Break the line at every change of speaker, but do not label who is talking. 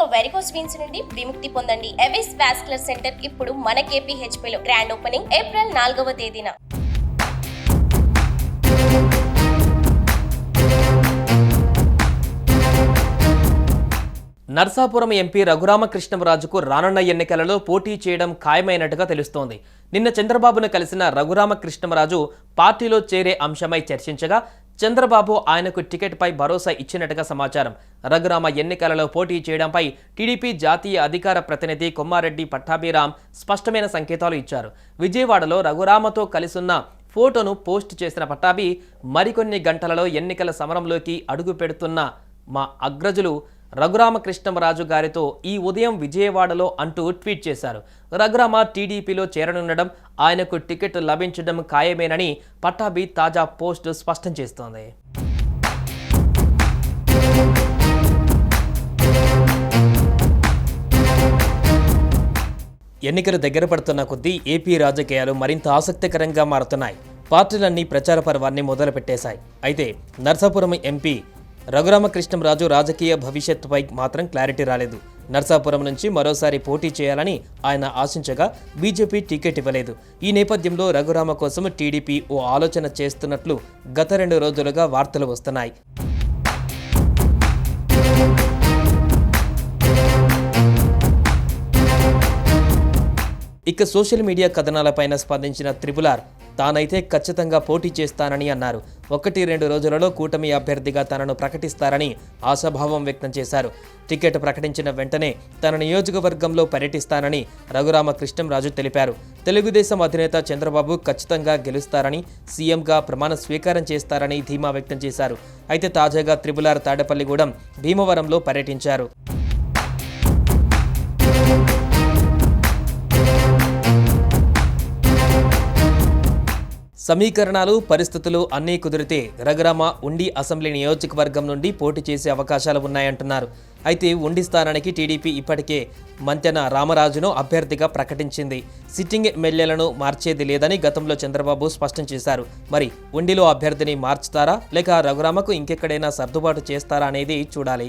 ఇక varicose veins నుండి విముక్తి పొందండి. ఎవిస్ వాస్కులర్ సెంటర్ ఇప్పుడు మన KPHP లో గ్రాండ్ ఓపెనింగ్ ఏప్రిల్ నాలుగవ తేదీన.
నర్సాపురం ఎంపీ రఘురామకృష్ణరాజుకు రానున్న ఎన్నికలలో పోటీ చేయడం ఖాయమైనట్టుగా తెలుస్తోంది. నిన్న చంద్రబాబును కలిసిన రఘురామకృష్ణరాజు పార్టీలో చేరే అంశమై చర్చించగా చంద్రబాబు ఆయనకు టికెట్పై భరోసా ఇచ్చినట్టుగా సమాచారం. రఘురామ ఎన్నికలలో పోటీ చేయడంపై టీడీపీ జాతీయ అధికార ప్రతినిధి కొమ్మారెడ్డి పట్టాభిరామ్ స్పష్టమైన సంకేతాలు ఇచ్చారు. విజయవాడలో రఘురామతో కలిసున్న ఫోటోను పోస్ట్ చేసిన పట్టాభి మరికొన్ని గంటలలో ఎన్నికల సమరంలోకి అడుగు పెడుతున్న మా అగ్రజులు రఘురామకృష్ణమరాజు గారితో ఈ ఉదయం విజయవాడలో అంటూ ట్వీట్ చేశారు. రఘురామ టీడీపీలో చేరనుండడం ఆయనకు టికెట్ లభించడం ఖాయమేనని పట్టాభి తాజా పోస్ట్ స్పష్టం చేస్తోంది. ఎన్నికలు దగ్గర పడుతున్న కొద్దీ ఏపీ రాజకీయాలు మరింత ఆసక్తికరంగా మారుతున్నాయి. పార్టీలన్నీ ప్రచార పర్వాన్ని మొదలుపెట్టేశాయి. అయితే నర్సాపురం ఎంపీ రఘురామకృష్ణంరాజు రాజకీయ భవిష్యత్తుపై మాత్రం క్లారిటీ రాలేదు. నర్సాపురం నుంచి మరోసారి పోటీ చేయాలని ఆయన ఆశించగా బీజేపీ టికెట్ ఇవ్వలేదు. ఈ నేపథ్యంలో రఘురామ కోసం టీడీపీ ఓ ఆలోచన చేస్తున్నట్లు గత రెండు రోజులుగా వార్తలు వస్తున్నాయి. ఇక సోషల్ మీడియా కథనాలపైన స్పందించిన త్రిపులార్ తానైతే ఖచ్చితంగా పోటీ చేస్తానని అన్నారు. ఒకటి రెండు రోజులలో కూటమి అభ్యర్థిగా తనను ప్రకటిస్తారని ఆశాభావం వ్యక్తం చేశారు. టికెట్ ప్రకటించిన వెంటనే తన నియోజకవర్గంలో పర్యటిస్తానని రఘురామకృష్ణంరాజు తెలిపారు. తెలుగుదేశం అధినేత చంద్రబాబు ఖచ్చితంగా గెలుస్తారని సీఎంగా ప్రమాణ స్వీకారం చేస్తారని ధీమా వ్యక్తం చేశారు. అయితే తాజాగా త్రిపులార్ తాడేపల్లిగూడెం భీమవరంలో పర్యటించారు. సమీకరణాలు పరిస్థితులు అన్నీ కుదిరితే రఘురామ ఉండి అసెంబ్లీ నియోజకవర్గం నుండి పోటీ చేసే అవకాశాలు ఉన్నాయంటున్నారు. అయితే ఉండి స్థానానికి టీడీపీ ఇప్పటికే మంతెన రామరాజును అభ్యర్థిగా ప్రకటించింది. సిట్టింగ్ ఎమ్మెల్యేలను మార్చేది లేదని గతంలో చంద్రబాబు స్పష్టం చేశారు. మరి ఉండిలో అభ్యర్థిని మార్చుతారా? లేక రఘురామకు ఇంకెక్కడైనా సర్దుబాటు చేస్తారా అనేది చూడాలి.